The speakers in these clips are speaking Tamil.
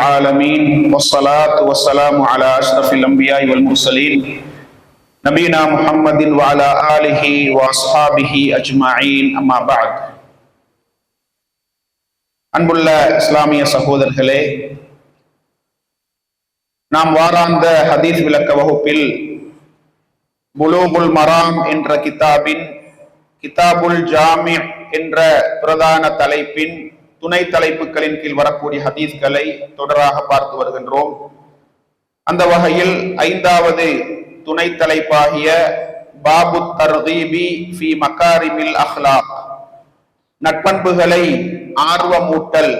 العالمين والصلاة والسلام على أشرف الأنبياء والمرسلين نبينا محمد وعلى آله وأصحابه أجمعين أما بعد அன்புள்ள இஸ்லாமிய சகோதரர்களே நாம் வாராந்த ஹதீஸ் விளக்க வகுப்பில் புலூகுல் மராம் என்ற கிதாபின் கிதாபுல் ஜாமி என்ற பிரதான தலைப்பின் துணை தலைப்புகளின் கீழ் வரக்கூடிய ஹதீஸ்களை தொடராக பார்த்து வருகின்றோம் அந்த வகையில் ஐந்தாவது துணை தலைப்பாகிய பாபு தர்தீபி ஃபி மக்காரிமில் அஹ்லாக் நட்பண்புகளை ஆர்வமூட்டல்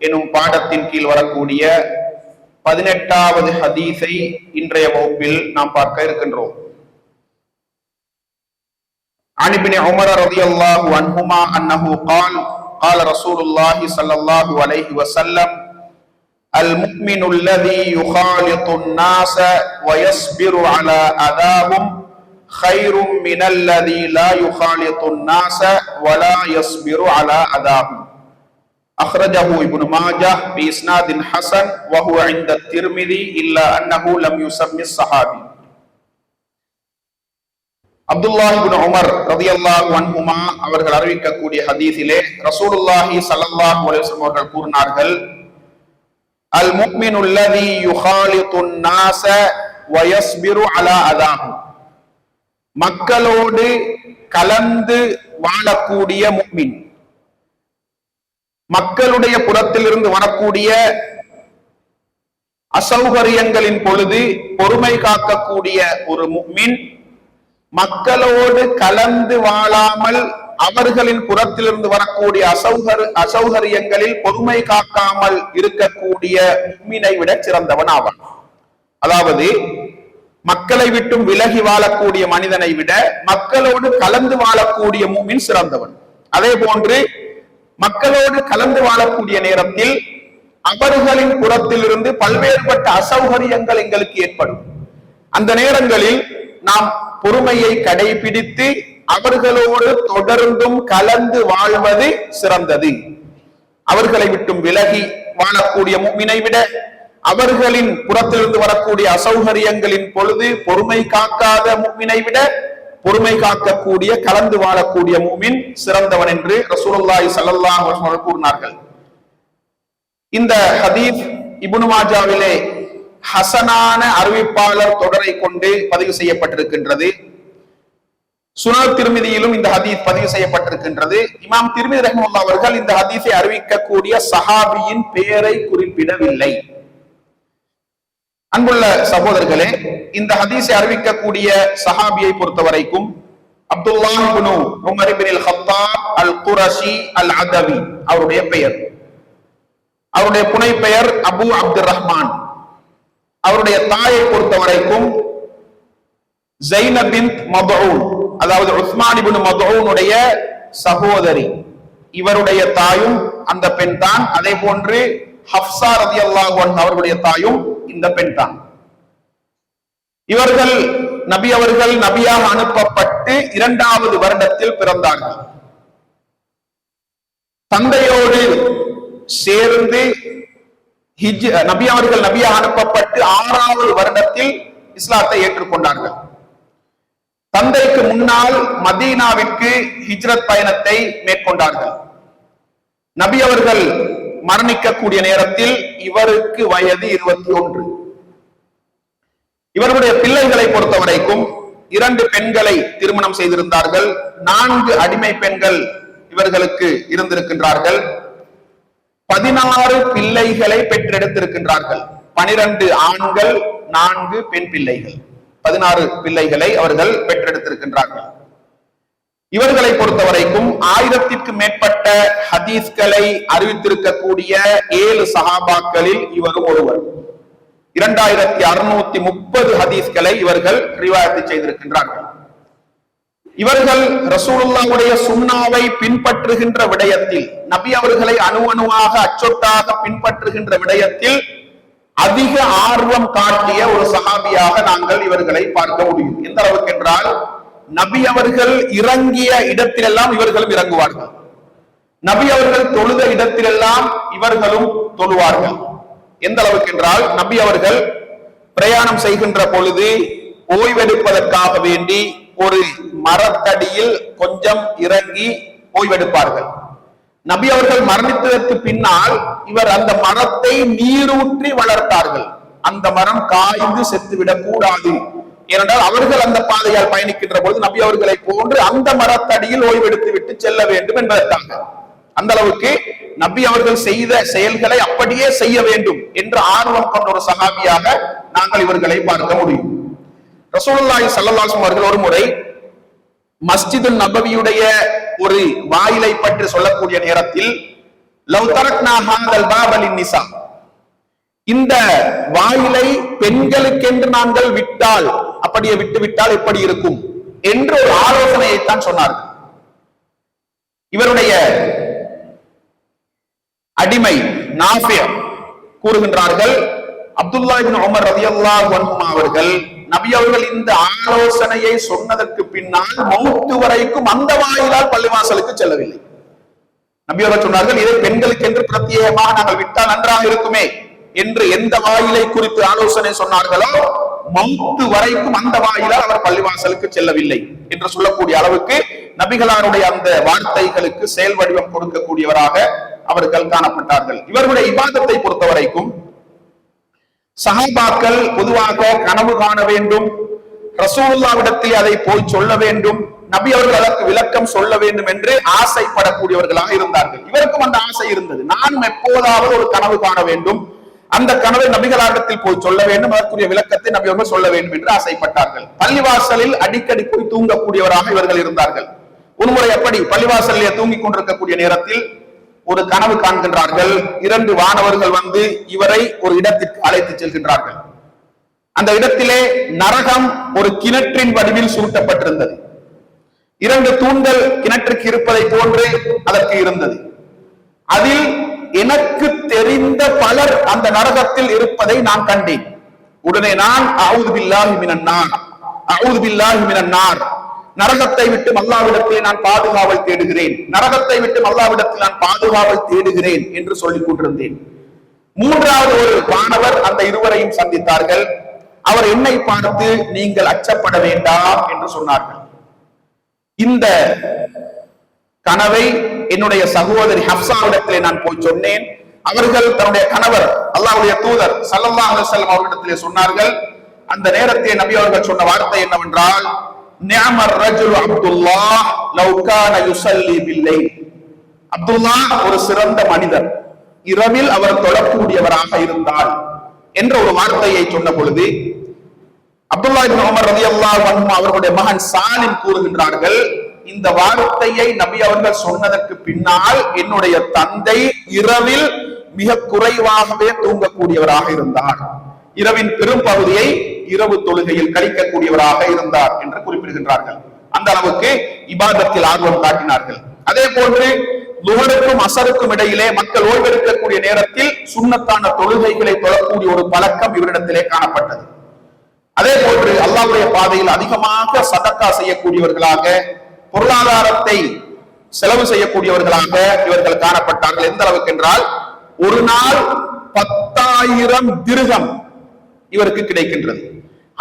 எனும் பாடத்தின் கீழ் வரக்கூடிய பதினெட்டாவது ஹதீஸை இன்றைய வகுப்பில் நாம் பார்க்க இருக்கின்றோம் عن ابن عمر رضي الله عنهما أنه قال قال رسول الله صلى الله عليه وسلم المؤمن الذي يخالط الناس ويصبر على أذاهم خير من الذي لا يخالط الناس ولا يصبر على أذاهم. أخرجه ابن ماجه بإسناد حسن وهو عند الترمذي إلا أنه لم يسمي الصحابي. அப்துல்லாஹ் இப்னு உமர் ரலியல்லாஹு அன்ஹுமா அவர்கள் அறிவிக்கக்கூடிய ஹதீஸிலே ரசூலுல்லாஹி ஸல்லல்லாஹு அலைஹி அவர்கள் கூறினார்கள் அல் முக்மின் உள்ளதி யுகாலித்துன் நாஸ வ அலா அதாஹு. மக்களோடு கலந்து வாழக்கூடிய முக்மின் மக்களுடைய புறத்திலிருந்து வரக்கூடிய அசௌகரியங்களின் பொழுது பொறுமை காக்கக்கூடிய ஒரு முக்மின் மக்களோடு கலந்து வாழாமல் அவர்களின் புறத்திலிருந்து வரக்கூடிய அசௌகர் அசௌகரியங்களில் பொறுமை காக்காமல் இருக்கக்கூடிய முக்மினை விட சிறந்தவன் ஆவான் அதாவது மக்களை விட்டும் விலகி வாழக்கூடிய மனிதனை விட மக்களோடு கலந்து வாழக்கூடிய மூமின் சிறந்தவன். அதே போன்று மக்களோடு கலந்து வாழக்கூடிய நேரத்தில் அவர்களின் புறத்திலிருந்து பல்வேறுபட்ட அசௌகரியங்கள் எங்களுக்கு ஏற்படும். அந்த நேரங்களில் நாம் பொறுமையை கடைபிடித்து அவர்களோடு தொடர்ந்தும் கலந்து வாழ்வது சிறந்தது. அவர்களை விட்டும் விலகி வாழக்கூடிய மும்மினை விட அவர்களின் புறத்திலிருந்து வரக்கூடிய அசௌகரியங்களின் பொழுது பொறுமை காக்காத மும்மினை விட பொறுமை காக்கக்கூடிய கலந்து வாழக்கூடிய மூமின் சிறந்தவன் என்று ரசூலுல்லாஹி ஸல்லல்லாஹு அலைஹி கூறினார்கள். இந்த ஹதீஸ் இப்னு மாஜாவிலே ஹசனான அறிவிப்பாளர் தொடரை கொண்டு பதிவு செய்யப்பட்டிருக்கின்றது. சுனல் திருமதியிலும் இந்த ஹதீஸ் பதிவு செய்யப்பட்டிருக்கின்றது. இமாம் திருமதி ரஹமுல்லா அவர்கள் இந்த ஹதீஸை அறிவிக்கக்கூடிய சஹாபியின் பெயரை குறிப்பிடவில்லை. அன்புள்ள சகோதரர்களே இந்த ஹதீஸை அறிவிக்கக்கூடிய சஹாபியை பொறுத்த வரைக்கும் அப்துல்லா குனு Umar al Qurashi al Adawi அவருடைய பெயர். அவருடைய புனை பெயர் அபு அப்துல் ரஹ்மான் அவருடைய தாயை பொறுத்த வரைக்கும் ஜைனபின் மதூன் அதாவது உஸ்மானிபின் மதூனுடைய சகோதரி. இவருடைய தாயும் அந்த பெண் தான். அதே போன்று ஹப்சா ரதி அல்லாஹன் அவர்களுடைய தாயும் இந்த பெண் தான். இவர்கள் நபி அவர்கள் நபியாக அனுப்பப்பட்டு இரண்டாவது வருடத்தில் பிறந்தார்கள். தந்தையோடு சேர்ந்து நபி அவர்கள் நபியாக அனுப்பப்பட்டு ஆறாவது வருடத்தில் இஸ்லாத்தை ஏற்றுக்கொண்டார்கள். தந்தைக்கு முன்னால் மதீனாவிற்கு ஹிஜ்ரத் பயணத்தை மேற்கொண்டார்கள். நபி அவர்கள் மரணிக்கக்கூடிய நேரத்தில் இவருக்கு வயது இருபத்தி ஒன்று இவருடைய பிள்ளைகளை பொறுத்தவரைக்கும் இரண்டு பெண்களை திருமணம் செய்திருந்தார்கள். நான்கு அடிமை பெண்கள் இவர்களுக்கு இருந்திருக்கின்றார்கள். பதினாறு பிள்ளைகளை பெற்றெடுத்திருக்கின்றார்கள். பனிரெண்டு ஆண்கள் நான்கு பெண் பிள்ளைகள். பதினாறு பிள்ளைகளை அவர்கள் பெற்றெடுத்திருக்கின்றார்கள். இவர்களை பொறுத்தவரைக்கும் ஆயிரத்திற்கு மேற்பட்ட ஹதீஸ்களை அறிவித்திருக்கக்கூடிய ஏழு சஹாபாக்களில் இவரும் ஒருவர். இரண்டாயிரத்தி அறுநூத்தி முப்பது ஹதீஸ்களை இவர்கள் ரிவாயத்து செய்திருக்கின்றார்கள். இவர்கள் ரசூலுல்லாவுடைய சுண்ணாவை பின்பற்றுகின்ற விடயத்தில் நபி அவர்களை அணு அணுவாக அச்சொட்டாக பின்பற்றுகின்ற விடயத்தில் அதிக ஆர்வம் காட்டிய ஒரு சகாபியாக நாங்கள் இவர்களை பார்க்க முடியும். எந்த அளவுக்கு என்றால் நபி அவர்கள் இறங்கிய இடத்திலெல்லாம் இவர்களும் இறங்குவார்கள். நபி அவர்கள் தொழுத இடத்திலெல்லாம் இவர்களும் தொழுவார்கள். எந்த அளவுக்கு என்றால் நபி அவர்கள் பிரயாணம் செய்கின்ற பொழுது ஓய்வெடுப்பதற்காக வேண்டி ஒரு மரத்தடியில் கொஞ்சம் இறங்கி ஓய்வெடுப்பார்கள். நபி அவர்கள் மரணித்ததற்கு பின்னால் இவர் அந்த மரத்தை நீரூற்றி வளர்த்தார்கள். அந்த மரம் காய்ந்து செத்துவிடக் கூடாது. ஏனென்றால் அவர்கள் அந்த பாதையால் பயணிக்கின்ற பொழுது நபி அவர்களை போன்று அந்த மரத்தடியில் ஓய்வெடுத்து விட்டு செல்ல வேண்டும் என்பதற்காக. அந்த அளவுக்கு நபி அவர்கள் செய்த செயல்களை அப்படியே செய்ய வேண்டும் என்று ஆர்வம் கொண்ட ஒரு சகாபியாக நாங்கள் இவர்களை பார்க்க முடியும். ரசூலுல்லாஹி ஸல்லல்லாஹு அவர்கள் ஒரு முறை மஸ்ஜிது நபவியுடைய ஒரு வாயிலை பற்றி சொல்லக்கூடிய நேரத்தில் லவ் தரக்னா ஹாதல் பாபலின் நிசா இந்த வாயிலை பெண்களுக்கென்று நாங்கள் விட்டால் அப்படியே விட்டு விட்டால் எப்படி இருக்கும்? என்று ஒரு ஆலோசனையைத்தான் சொன்னார்கள். இவருடைய அடிமை கூறுகின்றார்கள் அப்துல்லா இபின் உமர் அவர்கள் நபி அவர்கள் இந்த ஆலோசனையை சொன்னதற்கு பின்னால் மௌத்து வரைக்கும் அந்த வாயிலால் பள்ளிவாசலுக்கு செல்லவில்லை. நபி அவர்கள் சொன்னார்கள் இதை பெண்களுக்கு என்று பிரத்யேகமாக நாங்கள் விட்டால் நன்றாக இருக்குமே என்று எந்த வாயிலை குறித்து ஆலோசனை சொன்னார்களோ மௌத்து வரைக்கும் அந்த வாயிலால் அவர் பள்ளிவாசலுக்கு செல்லவில்லை என்று சொல்லக்கூடிய அளவுக்கு நபிகளாருடைய அந்த வார்த்தைகளுக்கு செயல் வடிவம் கொடுக்கக்கூடியவராக அவர்கள் காணப்பட்டார்கள். இவர்களுடைய இபாதத்தை பொறுத்த வரைக்கும் சஹாபாக்கள் பொதுவாக கனவு காண வேண்டும். ரசூலுல்லாவிடத்தில் அதை போய் சொல்ல வேண்டும். நபி அவர்கள் அதற்கு விளக்கம் சொல்ல வேண்டும் என்று ஆசைப்படக்கூடியவர்களாக இருந்தார்கள். இவருக்கும் அந்த ஆசை இருந்தது. நானும் எப்போதாவது ஒரு கனவு காண வேண்டும். அந்த கனவை நபிகளாரிடத்தில் போய் சொல்ல வேண்டும். அதற்குரிய விளக்கத்தை நபி அவர்கள் சொல்ல வேண்டும் என்று ஆசைப்பட்டார்கள். பள்ளிவாசலில் அடிக்கடி போய் தூங்கக்கூடியவராக இவர்கள் இருந்தார்கள். ஒருமுறை எப்படி பள்ளிவாசலில் தூங்கிக் கொண்டிருக்கக்கூடிய நேரத்தில் ஒரு கனவு காண்கின்றார்கள். இரண்டு வானவர்கள் வந்து இவரை ஒரு இடத்திற்கு அழைத்து செல்கின்றார்கள். அந்த இடத்திலே நரகம் ஒரு கிணற்றின் வடிவில் சுருட்டப்பட்டிருந்தது இரண்டு தூண்கள் கிணற்றுக்கு இருப்பதை போன்று அதற்கு இருந்தது. அதில் எனக்கு தெரிந்த பலர் அந்த நரகத்தில் இருப்பதை நான் கண்டேன். உடனே நான் அவுது பில்லாஹி மினன்னார் அவுது பில்லாஹி மினன்னார் நரகத்தை விட்டு அல்லாவிடத்தில் நான் பாதுகாவல் தேடுகிறேன். நரகத்தை விட்டு அல்லாவிடத்தில் நான் பாதுகாவல் தேடுகிறேன் என்று சொல்லிக் கொண்டிருந்தேன். மூன்றாவது ஒரு மாணவர் அந்த இருவரையும் சந்தித்தார்கள். அவர் என்னை பார்த்து நீங்கள் அச்சப்பட வேண்டாம் என்று சொன்னார்கள். இந்த கனவை என்னுடைய சகோதரி ஹப்சாவிடத்திலே நான் போய் சொன்னேன். அவர்கள் தன்னுடைய கணவர் அல்லாவுடைய தூதர் சல்லல்லா அலுவலம் அவர்களிடத்திலே சொன்னார்கள். அந்த நேரத்தில் நபி அவர்கள் சொன்ன வார்த்தை என்னவென்றால் நிஅமர் ரஜுல் அப்துல்லா லவ் யுசல்லி பில்லை அப்துல்லா ஒரு சிறந்த மனிதர். இரவில் அவர் தொழக்கூடியவராக இருந்தால் என்ற ஒரு வார்த்தையை சொன்ன பொழுது அப்துல்லா இப்னு உமர் ரலியல்லாஹு அன்ஹு அவர்களுடைய மகன் சாலிம் கூறுகின்றார்கள் இந்த வார்த்தையை நபி அவர்கள் சொன்னதற்கு பின்னால் என்னுடைய தந்தை இரவில் மிக குறைவாகவே தூங்கக்கூடியவராக இருந்தார். இரவின் பெரும் பகுதியை இரவு தொழுகையில் கழிக்கக்கூடியவராக இருந்தார் என்று குறிப்பிடுகின்றார்கள். அந்த அளவுக்கு இபாதத்தில் ஆர்வம் காட்டினார்கள். அதே போன்று லுகருக்கும் அசருக்கும் இடையிலே மக்கள் ஓய்வெடுக்கக்கூடிய நேரத்தில் சுண்ணத்தான தொழுகைகளை தொழக்கூடிய ஒரு பழக்கம் இவரிடத்திலே காணப்பட்டது. அதே போன்று அல்லாவுடைய பாதையில் அதிகமாக சதக்கா செய்யக்கூடியவர்களாக பொருளாதாரத்தை செலவு செய்யக்கூடியவர்களாக இவர்கள் காணப்பட்டார்கள். எந்த அளவுக்கு என்றால் ஒரு நாள் பத்தாயிரம் திருகம் இவருக்கு கிடைக்கின்றது.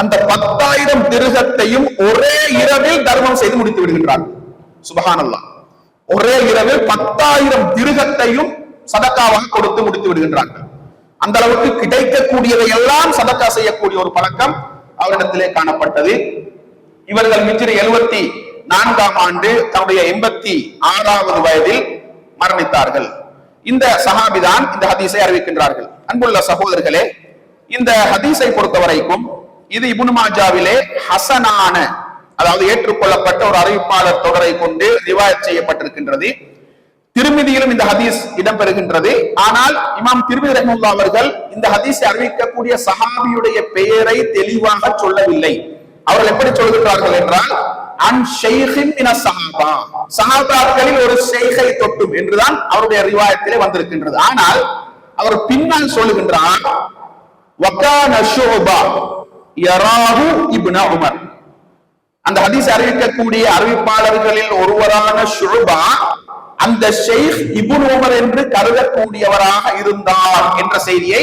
அந்த பத்தாயிரம் திருகத்தையும் ஒரே இரவில் தர்மம் செய்து முடித்து விடுகின்றார்கள் சுபஹானல்லாஹ். ஒரே இரவில் பத்தாயிரம் திருகத்தையும் சதக்காவாக கொடுத்து முடித்து விடுகின்றார்கள். அந்த அளவுக்கு கிடைக்கக்கூடியதை எல்லாம் சதக்கா செய்யக்கூடிய ஒரு பழக்கம் அவரிடத்திலே காணப்பட்டது. இவர்கள் மிச்சிறு எழுபத்தி நான்காம் ஆண்டு தன்னுடைய எண்பத்தி ஆறாவது வயதில் மரணித்தார்கள். இந்த சஹாபிதான் இந்த ஹதீஸை அறிவிக்கின்றார்கள். அன்புள்ள சகோதரர்களே இந்த ஹதீஸை பொறுத்த வரைக்கும் இது இபுனுமாஜாவிலே ஹசனான அதாவது ஏற்றுக்கொள்ளப்பட்ட ஒரு அறிவிப்பாளர் தொடரை கொண்டு ரிவாயத் செய்யப்பட்டிருக்கின்றது. திருமதியிலும் இந்த ஹதீஸ் இடம்பெறுகின்றது. ஆனால் இமாம் திருமதி ரஹமுல்லா அவர்கள் இந்த ஹதீஸை அறிவிக்கக்கூடிய சஹாபியுடைய பெயரை தெளிவாக சொல்லவில்லை. அவர்கள் எப்படி சொல்கின்றார்கள் என்றால் அன் ஷெய்ஹின் இன சஹாபா. சஹாபாக்களில் ஒரு ஷெய்கை தொட்டும் என்றுதான் அவருடைய ரிவாயத்திலே வந்திருக்கின்றது. ஆனால் அவர் பின்னால் சொல்லுகின்றார் வக்கான யராஹு இப்னா உமர் அந்த ஹதீஸ் அறிவிக்கக்கூடிய அறிவிப்பாளர்களில் ஒருவரான ஷுபா அந்த ஷெய்க் இபுன் உமர் என்று கருதக்கூடியவராக இருந்தார் என்ற செய்தியை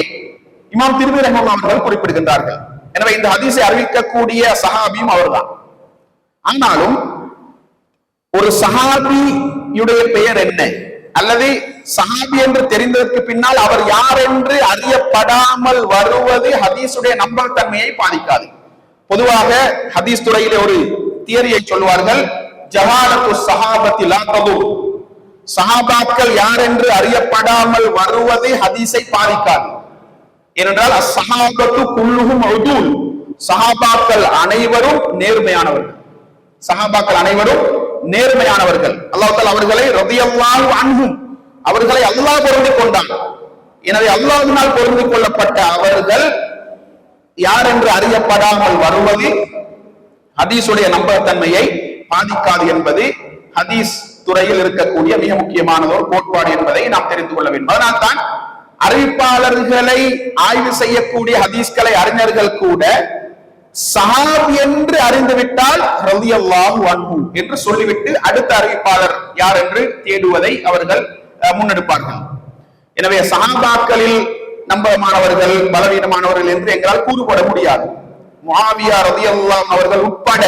இமாம் திருமதி அவர்கள் குறிப்பிடுகின்றார்கள். எனவே இந்த ஹதீஸை அறிவிக்கக்கூடிய சஹாபியும் அவர்தான். ஆனாலும் ஒரு சஹாபியுடைய பெயர் என்ன? அல்லது சஹாபி என்று தெரிந்ததற்கு பின்னால் அவர் யார் என்று அறியப்படாமல் வருவது ஹதீஸுடைய நம்பகத்தன்மையை பாதிக்காது. பொதுவாக ஹதீஸ் துறையிலே ஒரு தியரியை சொல்வார்கள் ஜஹாலத்து சஹாபத்தி லா சஹாபாக்கள் யார் என்று அறியப்படாமல் வருவது ஹதீஸை பாதிக்காது. ஏனென்றால் அசஹாபத்து குல்லுகும் உதூல். சஹாபாக்கள் அனைவரும் நேர்மையானவர்கள். சஹாபாக்கள் அனைவரும் நேர்மையானவர்கள். அல்லாஹ் அவர்களை ரதியல்லாஹு அன்பும் அவர்களை அல்லாஹ் பொருந்து கொண்டான். எனவே அல்லாஹினால் பொருந்து கொள்ளப்பட்ட அவர்கள் யார் என்று அறியப்படாமல் வருவது ஹதீஸுடைய நம்பகத்தன்மையை பாதிக்காது என்பது ஹதீஸ் துறையில் இருக்கக்கூடிய மிக முக்கியமானது ஒரு கோட்பாடு என்பதை நாம் தெரிந்து கொள்ள வேண்டும். அதனால்தான் அறிவிப்பாளர்களை ஆய்வு செய்யக்கூடிய ஹதீஸ்களை அறிஞர்கள் கூட சஹாப் என்று அறிந்துவிட்டால் ரலியல்லாஹு அன்பு என்று சொல்லிவிட்டு அடுத்த அறிவிப்பாளர் யார் என்று தேடுவதை அவர்கள் அஹ், முன்னெடுப்பார்கள். எனவே சஹாபாக்களில் நம்பகமானவர்கள் பலவீனமானவர்கள் என்று எங்களால் கூறுபட முடியாது. முஆவியா அல்லாம் அவர்கள் உட்பட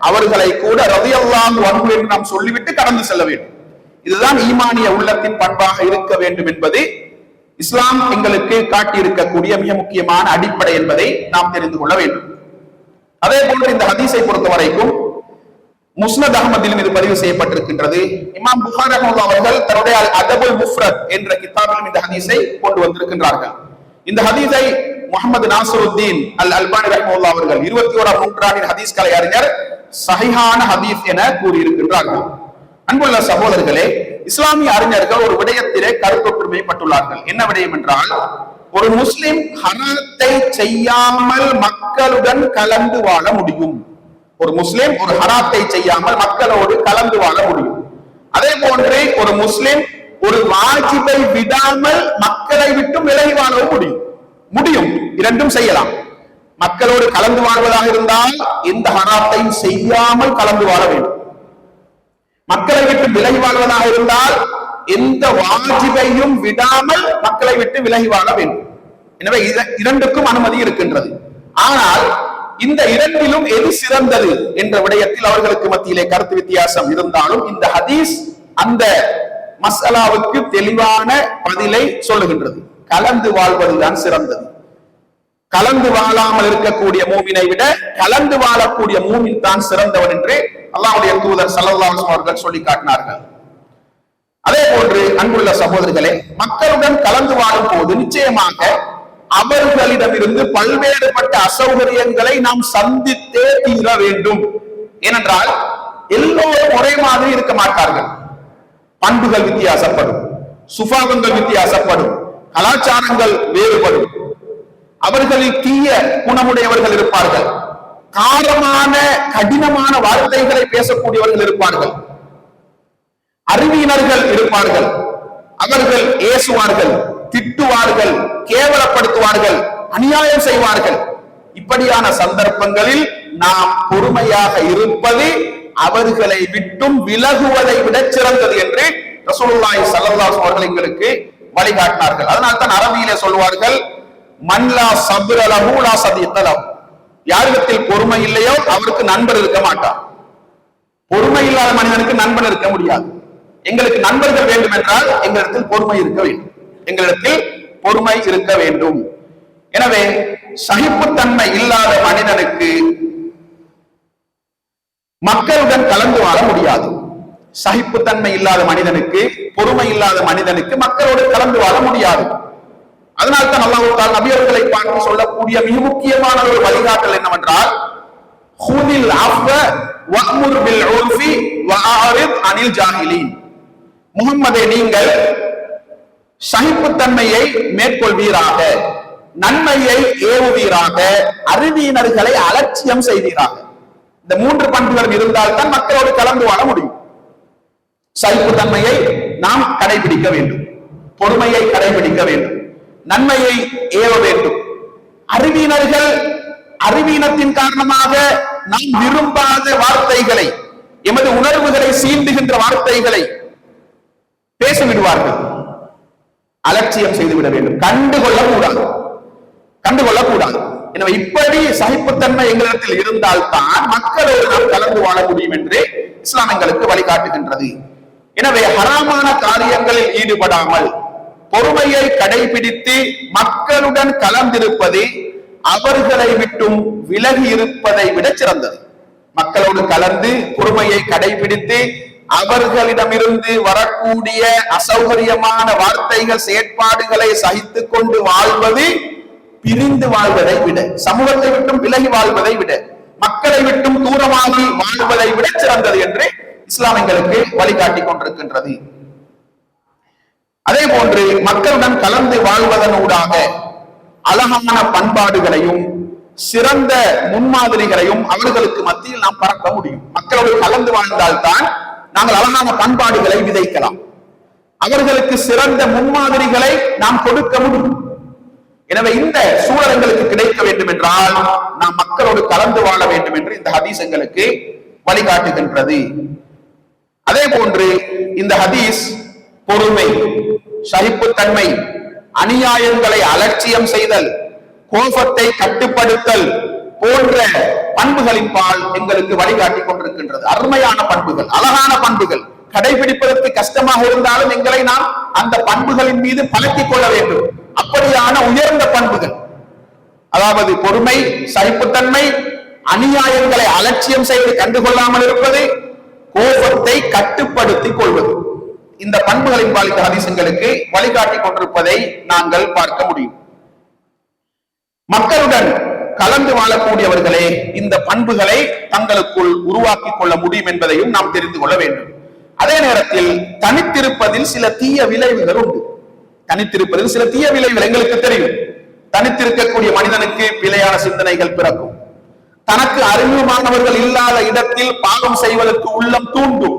அவர்களை கூட ரதி அல்லாம் அன்பு என்று நாம் சொல்லிவிட்டு கடந்து செல்ல வேண்டும். இதுதான் ஈமானிய உள்ளத்தின் பண்பாக இருக்க வேண்டும் என்பது இஸ்லாம் எங்களுக்கு காட்டியிருக்கக்கூடிய மிக முக்கியமான அடிப்படை என்பதை நாம் தெரிந்து கொள்ள வேண்டும். அதே போன்று இந்த ஹதீஸை பொறுத்த வரைக்கும் முஸ்னத் அகமதிலும் இது பதிவு செய்யப்பட்டிருக்கின்றது. இமாம் புகார் அகமது அவர்கள் தன்னுடைய அதபுல் முஃப்ரத் என்ற கிதாபிலும் இந்த ஹதீஸை கொண்டு வந்திருக்கின்றார்கள். இந்த ஹதீஸை முகமது நாசருத்தீன் அல் அல்பானி ரஹ்மத்துல்லாஹி அவர்கள் இருபத்தி ஓராம் நூற்றாண்டின் ஹதீஸ் கலை அறிஞர் சஹிஹான ஹதீஸ் என கூறியிருக்கின்றார்கள். அன்புள்ள சகோதரர்களே இஸ்லாமிய அறிஞர்கள் ஒரு விடயத்திலே கருத்தொற்றுமைப்பட்டுள்ளார்கள். என்ன விடயம் என்றால் ஒரு முஸ்லிம் ஹராத்தை செய்யாமல் மக்களுடன் கலந்து வாழ முடியும். ஒரு முஸ்லிம் ஒரு ஹராத்தை செய்யாமல் மக்களோடு கலந்து வாழ முடியும். அதே போன்று ஒரு முஸ்லிம் ஒரு வாஜிபை விடாமல் மக்களை விட்டு விலகி வாழவும் முடியும். முடியும். இரண்டும் செய்யலாம். மக்களோடு கலந்து வாழ்வதாக இருந்தால் எந்த ஹராத்தையும் செய்யாமல் கலந்து வாழ வேண்டும். மக்களை விட்டு விலகி வாழ்வதாக இருந்தால் எந்த வாஜிபையும் விடாமல் மக்களை விட்டு விலகி வாழ வேண்டும். எனவே இரண்டுக்கும் அனுமதி இருக்கின்றது. ஆனால் இந்த இரண்டிலும் எது சிறந்தது என்ற விடயத்தில் அவர்களுக்கு மத்தியிலே கருத்து வித்தியாசம் இருந்தாலும் இந்த ஹதீஸ் அந்த மசாலாவுக்கு தெளிவான பதிலை சொல்லுகின்றது. கலந்து வாழ்வதுதான் சிறந்தது. கலந்து வாழாமல் இருக்கக்கூடிய மூமினை விட கலந்து வாழக்கூடிய மூமின் தான் சிறந்தவன் என்று அல்லாவுடைய தூதர் ஸல்லல்லாஹு அவர்கள் சொல்லி காட்டினார்கள். அதே போன்று அன்புள்ள சகோதரர்களே மக்களுடன் கலந்து வாழும் போது நிச்சயமாக அவர்களிடமிருந்து பல்வேறுபட்ட அசௌகரியங்களை நாம் சந்தித்தே தீர வேண்டும். ஏனென்றால் எல்லோரும் ஒரே மாதிரி இருக்க மாட்டார்கள். பண்புகள் வித்தியாசப்படும் சுபாவங்கள் வித்தியாசப்படும் கலாச்சாரங்கள் வேறுபடும். அவர்களில் தீய குணமுடையவர்கள் இருப்பார்கள். காரமான கடினமான வார்த்தைகளை பேசக்கூடியவர்கள் இருப்பார்கள். அறிவியினர்கள் இருப்பார்கள். அவர்கள் ஏசுவார்கள் திட்டுவார்கள் கேவலப்படுத்துவார்கள் அநியாயம் செய்வார்கள். இப்படியான சந்தர்ப்பங்களில் நாம் பொறுமையாக இருப்பது அவர்களை விட்டும் விலகுவதை விட சிறந்தது என்று ரசூலுல்லாஹி ஸல்லல்லாஹு அவர்கள் எங்களுக்கு வழிகாட்டினார்கள். அதனால் தான் அரபியிலே சொல்வார்கள் மன்லா சப்ரலஹு லா சதீத்தலஹு யாரிடத்தில் பொறுமை இல்லையோ அவருக்கு நண்பர் இருக்க மாட்டார். பொறுமை இல்லாத மனிதனுக்கு நண்பன் இருக்க முடியாது. எங்களுக்கு நண்பர்கள் வேண்டும் என்றால் எங்களிடத்தில் பொறுமை இருக்க வேண்டும். எங்களிடத்தில் பொறுமை இருக்க வேண்டும். எனவே சகிப்புத்தன்மை இல்லாத மனிதனுக்கு மக்களுடன் கலந்து வாழ முடியாது. சகிப்புத்தன்மை இல்லாத மனிதனுக்கு பொறுமை இல்லாத மனிதனுக்கு மக்களோடு கலந்து வாழ முடியாது. அதனால்தான் தான் தால் நபியர்களை பார்த்து சொல்லக்கூடிய மிக முக்கியமான ஒரு வழிகாட்டல் என்னவென்றால் ஹுதில் அனில் ஜாஹிலீன். முகம்மதை நீங்கள் சகிப்புத்தன்மையை மேற்கொள்வீராக நன்மையை ஏவுவீராக அறிவியினர்களை அலட்சியம் செய்வீராக. இந்த மூன்று பண்புகள் இருந்தால்தான் மக்களோடு கலந்து வாழ முடியும். சகிப்புத்தன்மையை நாம் கடைபிடிக்க வேண்டும். பொறுமையை கடைபிடிக்க வேண்டும். நன்மையை ஏவ வேண்டும். அறிவியினர்கள் அறிவீனத்தின் காரணமாக நாம் விரும்பாத வார்த்தைகளை எமது உணர்வுகளை சீண்டுகின்ற வார்த்தைகளை பேசிவிடுவார்கள். அலட்சியம் செய்துவிட வேண்டும். கண்டுகொள்ள கூடாது கண்டுகொள்ளக்கூடாது. எனவே இப்படி சகிப்புத்தன்மை எங்களிடத்தில் இருந்தால்தான் மக்களோடு நாம் கலந்து வாழ முடியும் என்று இஸ்லாம் எங்களுக்கு வழிகாட்டுகின்றது. எனவே ஹராமான காரியங்களில் ஈடுபடாமல் பொறுமையை கடைபிடித்து மக்களுடன் கலந்திருப்பது அவர்களை விட்டும் விலகி இருப்பதை விட சிறந்தது. மக்களோடு கலந்து பொறுமையை கடைபிடித்து அவர்களிடமிருந்து வரக்கூடிய அசௌகரியமான வார்த்தைகள் செயற்பாடுகளை சகித்துக் கொண்டு வாழ்வது பிரிந்து வாழ்வதை விட சமூகத்தை விட்டும் விலகி வாழ்வதை விட மக்களை விட்டும் தூரமாகி வாழ்வதை விட சிறந்தது என்று இஸ்லாம் எங்களுக்கு வழிகாட்டி கொண்டிருக்கின்றது. அதே போன்று மக்களுடன் கலந்து வாழ்வதனூடாக அழகான பண்பாடுகளையும் சிறந்த முன்மாதிரிகளையும் அவர்களுக்கு மத்தியில் நாம் பறக்க முடியும். மக்களோடு கலந்து வாழ்ந்தால்தான் நாங்கள் அழகான பண்பாடுகளை விதைக்கலாம். அவர்களுக்கு சிறந்த முன்மாதிரிகளை நாம் கொடுக்க முடியும். எனவே இந்த சூழல் எங்களுக்கு கிடைக்க வேண்டும் என்றால் நாம் மக்களோடு கலந்து வாழ வேண்டும் என்று இந்த ஹதீஸ் எங்களுக்கு வழிகாட்டுகின்றது. அதே போன்று இந்த ஹதீஸ் பொறுமை சகிப்புத்தன்மை அநியாயங்களை அலட்சியம் செய்தல் கோபத்தை கட்டுப்படுத்தல் போன்ற பண்புகளின் பால் எங்களுக்கு வழிகாட்டி கொண்டிருக்கின்றது. அருமையான பண்புகள் அழகான பண்புகள். கடைபிடிப்பதற்கு கஷ்டமாக இருந்தாலும் எங்களை நாம் அந்த பண்புகளின் மீது பழக்கிக் கொள்ள வேண்டும். அப்படியான உயர்ந்த பண்புகள். அதாவது பொறுமை சகிப்புத்தன்மை அநியாயங்களை அலட்சியம் செய்து கண்டுகொள்ளாமல் இருப்பது கோபத்தை கட்டுப்படுத்திக் கொள்வது. இந்த பண்புகளின் பாலித்த ஹதீசங்களுக்கு வழிகாட்டி கொண்டிருப்பதை நாங்கள் பார்க்க முடியும். மக்களுடன் கலந்து வாழக்கூடியவர்களே இந்த பண்புகளை தங்களுக்குள் உருவாக்கிக் கொள்ள முடியும் என்பதையும் நாம் தெரிந்து கொள்ள வேண்டும். அதே நேரத்தில் தனித்திருப்பதில் சில தீய விளைவுகள் உண்டு. தனித்திருப்பதில் சில தீய விளைவுகள் எங்களுக்கு தெரியும். தனித்திருக்கக்கூடிய மனிதனுக்கு பிழையான சிந்தனைகள் பிறக்கும். தனக்கு அறிமுகமானவர்கள் இல்லாத இடத்தில் பாவம் செய்வதற்கு உள்ளம் தூண்டும்.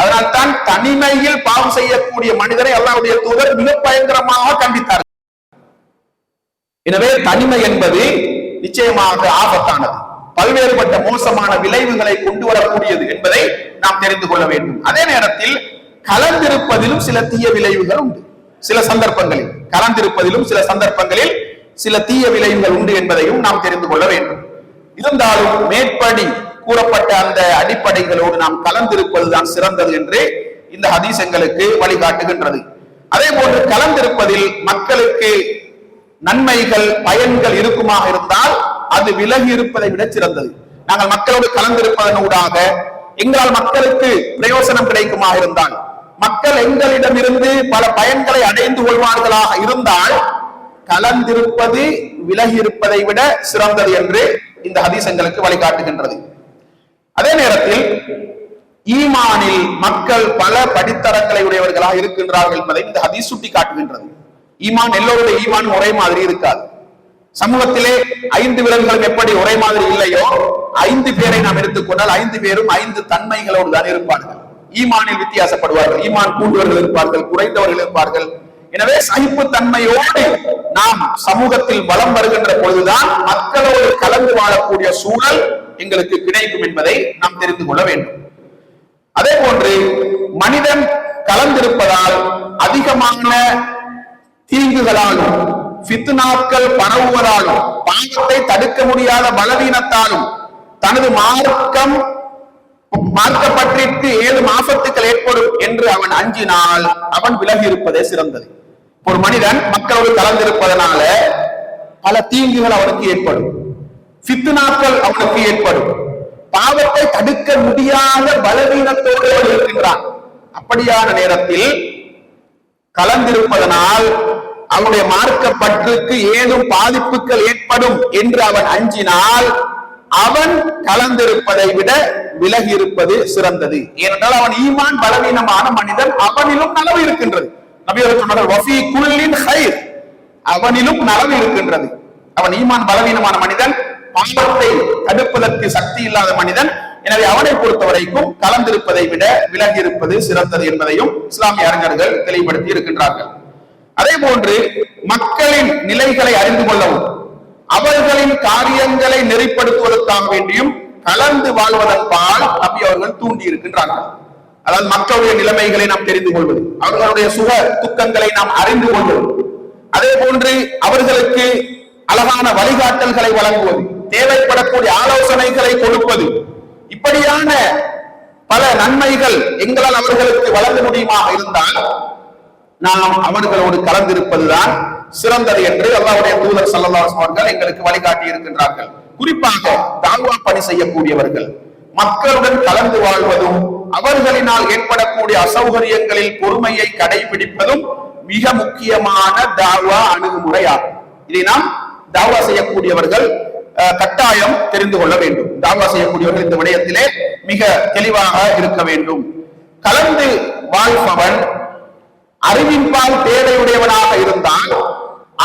அதனால் தான் தனிமையில் பாவம் செய்யக்கூடிய மனிதரை அல்லாவுடைய தூதர் மிக பயங்கரமாக கண்டித்தார் எனவே தனிமை என்பது நிச்சயமாக ஆபத்தானது. பல்வேறுபட்ட மோசமான விளைவுகளை கொண்டு வரக்கூடியது என்பதை நாம் தெரிந்து கொள்ள வேண்டும். அதே நேரத்தில் கலந்திருப்பதிலும் சில தீய விளைவுகள் உண்டு. சில சந்தர்ப்பங்களில் கலந்திருப்பதிலும் சில சந்தர்ப்பங்களில் சில தீய விளைவுகள் உண்டு என்பதையும் நாம் தெரிந்து கொள்ள வேண்டும். இருந்தாலும் மேற்படி கூறப்பட்ட அந்த அடிப்படைகளோடு நாம் கலந்திருப்பதுதான் சிறந்தது என்று இந்த ஹதீஸ் எங்களுக்கு வழிகாட்டுகின்றது. அதே போன்று கலந்திருப்பதில் மக்களுக்கு நன்மைகள் பயன்கள் இருக்குமாக இருந்தால் அது விலகி இருப்பதை விட சிறந்தது. நாங்கள் மக்களோடு கலந்திருப்பதன் ஊடாக எங்களால் மக்களுக்கு பிரயோசனம் கிடைக்குமாக இருந்தால் மக்கள் எங்களிடமிருந்து பல பயன்களை அடைந்து கொள்வார்களாக இருந்தால் கலந்திருப்பது விலகி இருப்பதை விட சிறந்தது என்று இந்த ஹதீஸ் எங்களுக்கு வழிகாட்டுகின்றது. அதே நேரத்தில் ஈமானில் மக்கள் பல படித்தரங்களை உடையவர்களாக இருக்கின்றார்கள் என்பதை இந்த ஹதீஸ் சுட்டி காட்டுகின்றது ஈமான் எல்லோருடைய ஈமான் ஒரே மாதிரி இருக்காது. சமூகத்திலே ஐந்து விலங்குகள் எப்படி ஒரே மாதிரி இல்லையோ ஐந்து பேரை நாம் எடுத்துக்கொண்டால் ஐந்து பேரும் ஐந்து தன்மைகளோடு தான் இருப்பார்கள். ஈமானில் வித்தியாசப்படுவார்கள். ஈமான் கூண்டுவர்கள் இருப்பார்கள் குறைந்தவர்கள் இருப்பார்கள். எனவே சகிப்பு தன்மையோடு நாம் சமூகத்தில் வளம் வருகின்ற பொழுதுதான் மக்களோடு கலந்து வாழக்கூடிய சூழல் எங்களுக்கு கிடைக்கும் என்பதை நாம் தெரிந்து கொள்ள வேண்டும். அதே போன்று மனிதன் கலந்திருப்பதால் அதிகமான தீங்குகளாலும் பித்னாக்கள் பரவுவதாலும் பாவத்தை தடுக்க முடியாத பலவீனத்தாலும் தனது மார்க்கம் மருக்கப்பட்டிற்கு ஏழு ஆபத்துக்கள் ஏற்படும் என்று அவன் அஞ்சினால் அவன் விலகி இருப்பதே சிறந்தது ஒரு மனிதன் மக்களோடு கலந்திருப்பதனால பல தீங்குகள் அவனுக்கு ஏற்படும். பித்னாக்கள் அவனுக்கு ஏற்படும். பாவத்தை தடுக்க முடியாத பலவீனத்தோடு இருக்கின்றான். அப்படியான நேரத்தில் கலந்திருப்பதனால் அவனுடைய மார்க்கப்பற்றுக்கு ஏதும் பாதிப்புகள் ஏற்படும் என்று அவன் அஞ்சினால் அவன் கலந்திருப்பதை விட விலகி இருப்பது சிறந்தது. ஏனென்றால் அவன் ஈமான் பலவீனமான மனிதன் அவனிலும் நலவு இருக்கின்றது. நபியவர் அவனிலும் நலவு இருக்கின்றது. அவன் ஈமான் பலவீனமான மனிதன் பாவத்தை தடுப்பதற்கு சக்தி இல்லாத மனிதன். எனவே அவனை பொறுத்த வரைக்கும் கலந்திருப்பதை விட விலகி இருப்பது சிறந்தது என்பதையும் இஸ்லாமிய அறிஞர்கள் தெளிவுபடுத்தி இருக்கின்றார்கள். அதே போன்று மக்களின் நிலைகளை அறிந்து கொள்ளவும் அவர்களின் காரியங்களை நெறிப்படுத்துவதற்காக வேண்டியும் கலந்து வாழ்வதற்கால் நபி அவர்கள் தூண்டி இருக்கின்றார்கள் அதாவது மக்களுடைய நிலைமைகளை நாம் தெரிந்து கொள்வது அவர்களுடைய சுக துக்கங்களை நாம் அறிந்து கொள்வது அதே போன்று அவர்களுக்கு அழகான வழிகாட்டல்களை வழங்குவது தேவைப்படக்கூடிய ஆலோசனைகளை கொடுப்பது இப்படியான பல நன்மைகள் எங்களால் அவர்களுக்கு வழங்க முடியுமா இருந்தால் நாம் அவர்களோடு கலந்திருப்பதுதான் சிறந்தது என்று அல்லாவுடைய தூதர் சல்லல்லாஹு அவர்கள் எங்களுக்கு வழிகாட்டி இருக்கின்றார்கள். குறிப்பாக தாழ்வா பணி செய்யக்கூடியவர்கள். மக்களுடன் கலந்து வாழ்வதும் அவர்களினால் ஏற்படக்கூடிய அசௌகரியங்களில் பொறுமையை கடைபிடிப்பதும் மிக முக்கியமான தாவா அணுகுமுறையாகும். இதை நாம் தாவா செய்யக்கூடியவர்கள் கட்டாயம் தெரிந்து கொள்ள வேண்டும். தாவா செய்யக்கூடியவர்கள் இந்த விடயத்திலே மிக தெளிவாக இருக்க வேண்டும். கலந்து வாழ்பவன் அறிவின்பால் தேவையுடையவனாக இருந்தால்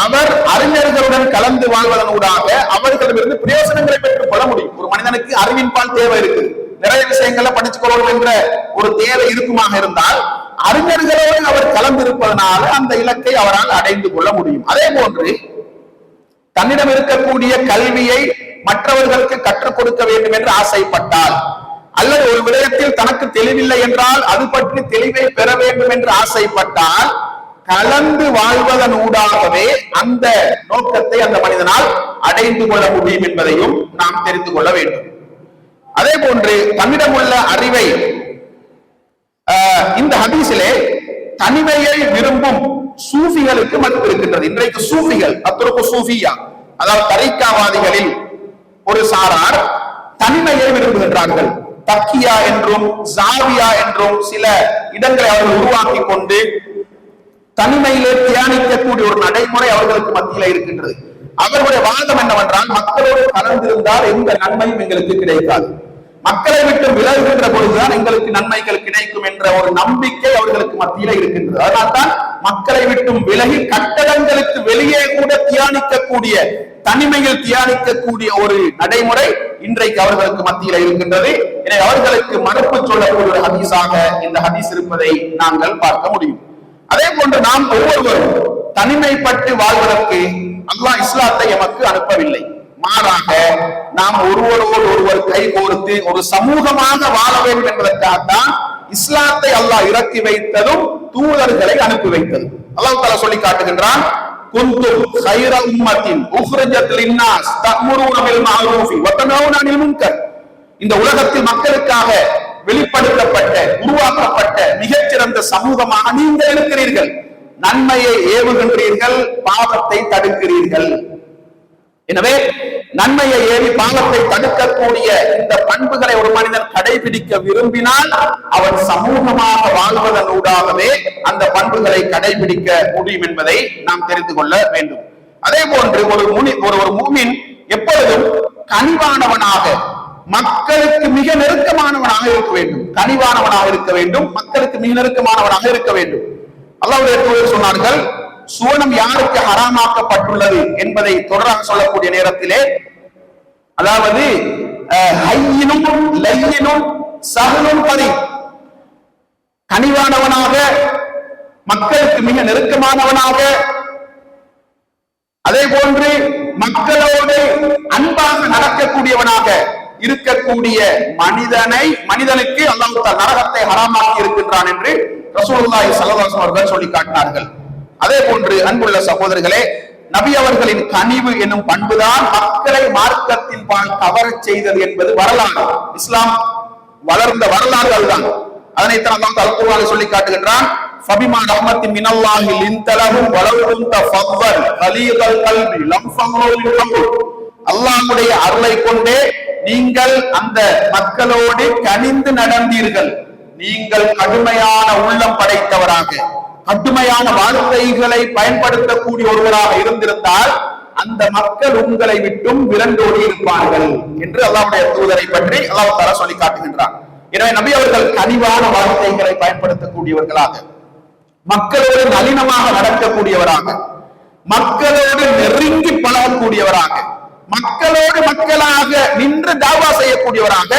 அவர் அறிஞர்களுடன் கலந்து வாழ்வதனூடாக அவர்களிடமிருந்து பிரயோசனங்களை பெற்றுக் கொள்ள முடியும். ஒரு மனிதனுக்கு அறிவின்பால் தேவை இருக்கு நிறைய விஷயங்களை படிச்சுக் கொள்ளணும் என்ற ஒரு தேவை இருக்குமாக இருந்தால் அறிஞர்களோடு அவர் கலந்திருப்பதனால அந்த இலக்கை அவரால் அடைந்து கொள்ள முடியும். அதே போன்று தன்னிடம் இருக்கக்கூடிய கல்வியை மற்றவர்களுக்கு கற்றுக் கொடுக்க வேண்டும் என்று ஆசைப்பட்டால் அல்லது ஒரு விடயத்தில் தனக்கு தெளிவில்லை என்றால் அது பற்றி தெளிவை பெற வேண்டும் என்று ஆசைப்பட்டால் கலந்து வாழ்வதன் ஊடாகவே அந்த நோக்கத்தை அந்த மனிதனால் அடைந்து கொள்ள முடியும் என்பதையும் நாம் தெரிந்து கொள்ள வேண்டும். அதே போன்று தன்னிடம் உள்ள அறிவை இந்த ஹதீஸிலே தனிமையை விரும்பும் சூஃபிகளுக்கு மதிப்பு இருக்கின்றது இன்றைக்கு சூஃபிகள் அத்துருக்கு சூஃபியா அதாவது தரைக்காவாதிகளில் ஒரு சாரார் தனிமையை விரும்புகின்றார்கள். தக்கியா என்றும் ஜாவியா என்றும் சில இடங்களை அவர்கள் உருவாக்கி கொண்டு தனிமையிலே தியானிக்கக்கூடிய ஒரு நடைமுறை அவர்களுக்கு மத்தியில இருக்கின்றது. அவர்களுடைய வாதம் என்னவென்றால் மக்களோடு கலந்திருந்தால் எந்த நன்மையும் எங்களுக்கு கிடைக்காது. மக்களை விட்டு விலகுகின்ற பொழுதுதான் எங்களுக்கு நன்மைகள் கிடைக்கும் என்ற ஒரு நம்பிக்கை அவர்களுக்கு மத்தியில இருக்கின்றது. அதனால்தான் மக்களை விட்டும் விலகி கட்டடங்களுக்கு வெளியே கூட தியானிக்கக்கூடிய தனிமையில் தியானிக்கக்கூடிய ஒரு நடைமுறை இன்றைக்கு அவர்களுக்கு மத்தியில இருக்கின்றது. எனவே அவர்களுக்கு மறுப்பு சொல்லக்கூடிய ஒரு ஹதீஸாக இந்த ஹதீஸ் இருப்பதை நாங்கள் பார்க்க முடியும் அதே போன்று நாம் ஒவ்வொருவரும் தனிமைப்பட்டு வாழ்வதற்கு அல்லாஹ் இஸ்லாத்தை எமக்கு அனுப்பவில்லை மாறாக நாம் ஒருவரோடு ஒருவர் கை கோர்த்து ஒரு சமூகமாக வாழ வேண்டும் என்பதற்காகத்தான் இஸ்லாத்தை அல்லாஹ் இறக்கி வைத்ததும் தூதர்களை அனுப்பி வைத்தது அல்லாஹ் தாலா சொல்லி காட்டுகின்றான் குந்தும் خير أمة أخرجت للناس تأمرون بالمعروف وتنهون عن المنكر இந்த உலகத்தில் மக்களுக்காக வெளிப்படுத்தப்பட்ட உருவாக்கப்பட்ட மிகச்சிறந்த சமூகமாக நீங்கள் இருக்கிறீர்கள். நன்மையை ஏவுகின்றீர்கள் பாவத்தை தடுக்கிறீர்கள். எனவே நன்மையை ஏறி பாவத்தை தடுக்கக்கூடிய இந்த பண்புகளை ஒரு மனிதன் கடைபிடிக்க விரும்பினால் அவன் சமூகமாக வாழ்வதன் ஊடாகவே அந்த பண்புகளை கடைபிடிக்க முடியும் என்பதை நாம் தெரிந்து கொள்ள வேண்டும். அதே போன்று ஒரு முனி ஒரு ஒரு மூமின் எப்பொழுதும் கனிவானவனாக மக்களுக்கு மிக நெருக்கமானவனாக இருக்க வேண்டும். கனிவானவனாக இருக்க வேண்டும். மக்களுக்கு மிக நெருக்கமானவனாக இருக்க வேண்டும். அல்லாவுடைய சொன்னார்கள் சுவனம் யாருக்கு ஹராமாக்கப்பட்டுள்ளது என்பதை தொடராக சொல்லக்கூடிய நேரத்திலே அதாவது ஹையினும் லையினும் சகலும் பதி கனிவானவனாக மக்களுக்கு மிக நெருக்கமானவனாக அதே போன்று மக்களோடு அன்பாக நடக்கக்கூடியவனாக இருக்கக்கூடிய மனிதனை மனிதனுக்கு அல்லாஹ் நரகத்தை ஹராமாக்கி இருக்கின்றான் என்று ரசூலுல்லாஹி ஸல்லல்லாஹு அவர்கள் சொல்லி காட்டினார்கள். அதே போன்று அன்புள்ள சகோதரர்களே நபி அவர்களின் கனிவு என்னும் பண்புதான் மக்களை மார்க்கத்தின் பால் கவரச் செய்தது என்பது வரலாறு. இஸ்லாம் வளர்ந்த வரலாறு அதுதான் அதனைத்தான் அல்லாஹ் தலக்குவாக சொல்லி காட்டுகின்றான் ஃபபிமா ரஹ்மத்தின் மினல்லாஹி லின்தலஹும் வலவ் குந்த ஃபவ்வல் கலீகல் கல்பி அல்லாஹ்வுடைய அருளை கொண்டே நீங்கள் அந்த மக்களோடு கனிந்து நடந்தீர்கள். நீங்கள் கடுமையான உள்ளம் படைத்தவராக கடுமையான வார்த்தைகளை பயன்படுத்தக்கூடிய ஒருவராக இருந்திருந்தால் அந்த மக்கள் உங்களை விட்டும் விரண்டோடி இருப்பார்கள் என்று அல்லாவுடைய தூதரை பற்றி அல்லாஹ் தர சொல்லி காட்டுகின்றார் எனவே நபி அவர்கள் கனிவான வார்த்தைகளை பயன்படுத்தக்கூடியவர்களாக மக்களோடு நளினமாக நடக்கக்கூடியவராக மக்களோடு நெருங்கி பழகக்கூடியவராக மக்களோடு மக்களாக நின்று தாவா செய்யக்கூடியவராக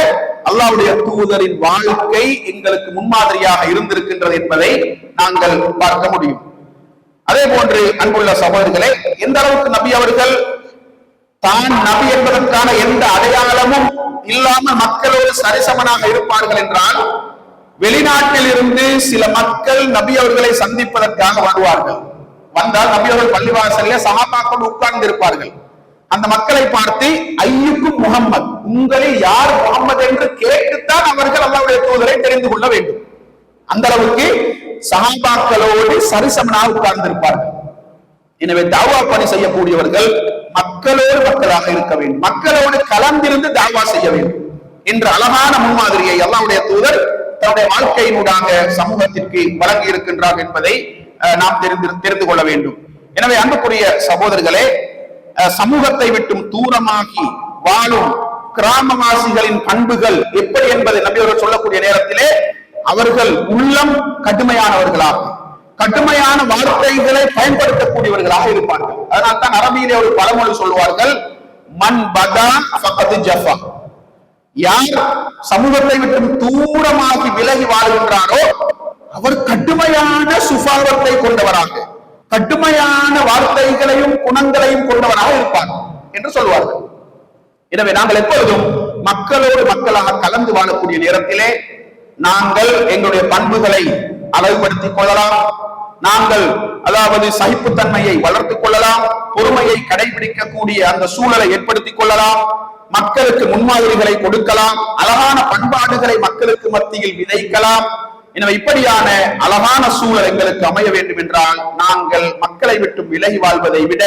அல்லாவுடைய தூதரின் வாழ்க்கை எங்களுக்கு முன்மாதிரியாக இருந்திருக்கின்றது என்பதை நாங்கள் பார்க்க முடியும். அதே போன்று அன்புள்ள சகோதரர்களே எந்த அளவுக்கு நபி அவர்கள் தான் நபி என்பதற்கான எந்த அடையாளமும் இல்லாமல் மக்களோடு சரிசமனாக இருப்பார்கள் என்றால் வெளிநாட்டில் இருந்து சில மக்கள் நபி அவர்களை சந்திப்பதற்காக வருவார்கள். வந்தால் நபி அவர்கள் பள்ளிவாசல்ல சகாபாக்கள் உட்கார்ந்து இருப்பார்கள் அந்த மக்களை பார்த்து ஐயுக்கும் முகம்மது. உங்களில் யார் முகம்மது என்று கேட்டுத்தான் அவர்கள் அல்லாவுடைய தூதரை தெரிந்து கொள்ள வேண்டும். அந்த அளவுக்கு சகாபாக்களோடு சரிசமனாக உட்கார்ந்திருப்பார்கள். எனவே தாவா பணி செய்யக்கூடியவர்கள் மக்களோடு மக்களாக இருக்க வேண்டும். மக்களோடு கலந்திருந்து தாவா செய்ய வேண்டும். என்ற அழகான முன்மாதிரியை அல்லாவுடைய தூதர் தன்னுடைய வாழ்க்கையினூடாக சமூகத்திற்கு வழங்கி இருக்கின்றார் என்பதை நாம் தெரிந்து தெரிந்து கொள்ள வேண்டும். எனவே அன்புக்குரிய சகோதரர்களே சமூகத்தை விட்டும் தூரமாகி வாழும் கிராமவாசிகளின் பண்புகள் எப்படி என்பதை நம்பியவர்கள் சொல்லக்கூடிய நேரத்திலே அவர்கள் உள்ளம் கடுமையானவர்களாக கடுமையான வார்த்தைகளை பயன்படுத்தக்கூடியவர்களாக இருப்பார்கள். அதனால் தான் அரபியிலே ஒரு பழமொழி சொல்வார்கள் மண் பதா ஜஃபா. யார் சமூகத்தை விட்டு தூரமாகி விலகி வாழ்கின்றாரோ அவர் கடுமையான சுபாவத்தை கொண்டவராக. கடுமையான வார்த்தைகளையும் குணங்களையும் கொண்டவராக இருப்பார் என்று சொல்வார்கள். எனவே நாங்கள் எப்பொழுதும் மக்களோடு மக்களாக கலந்து வாழக்கூடிய நேரத்திலே நாங்கள் எங்களுடைய பண்புகளை அளவுபடுத்திக் கொள்ளலாம். நாங்கள் அதாவது சகிப்புத்தன்மையை வளர்த்துக் கொள்ளலாம். பொறுமையை கடைபிடிக்கக்கூடிய அந்த சூழலை ஏற்படுத்திக் கொள்ளலாம். மக்களுக்கு முன்மாதிரிகளை கொடுக்கலாம். அழகான பண்பாடுகளை மக்களுக்கு மத்தியில் விதைக்கலாம். எனவே இப்படியான அழகான சூழல் எங்களுக்கு அமைய வேண்டும் என்றால் நாங்கள் மக்களை விட்டு விலகி வாழ்வதை விட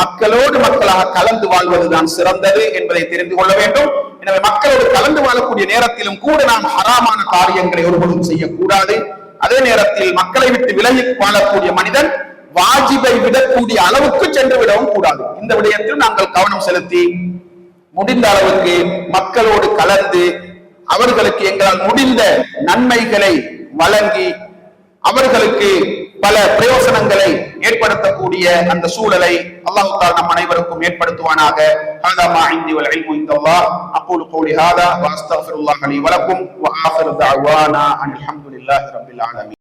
மக்களோடு மக்களாக கலந்து வாழ்வதுதான் சிறந்தது என்பதை தெரிந்து கொள்ள வேண்டும். எனவே மக்களோடு கலந்து வாழக்கூடிய நேரத்திலும் கூட நாம் ஹராமான காரியங்களை ஒருபோதும் செய்யக்கூடாது. அதே நேரத்தில் மக்களை விட்டு விலகி வாழக்கூடிய மனிதன் வாஜிபை விடக்கூடிய அளவுக்கு சென்று விடவும் கூடாது. இந்த விடயத்தில் நாங்கள் கவனம் செலுத்தி முடிந்த அளவுக்கு மக்களோடு கலந்து அவர்களுக்கு எங்களால் முடிந்த நன்மைகளை வழங்கி அவர்களுக்கு பல பிரயோசனங்களை ஏற்படுத்தக்கூடிய அந்த சூழலை அல்லாஹு தால் நம் அனைவருக்கும் ஏற்படுத்துவானாக. ஹாதா மா இந்தி வல் இல்மு இந்தல்லாஹ் அக்கூலு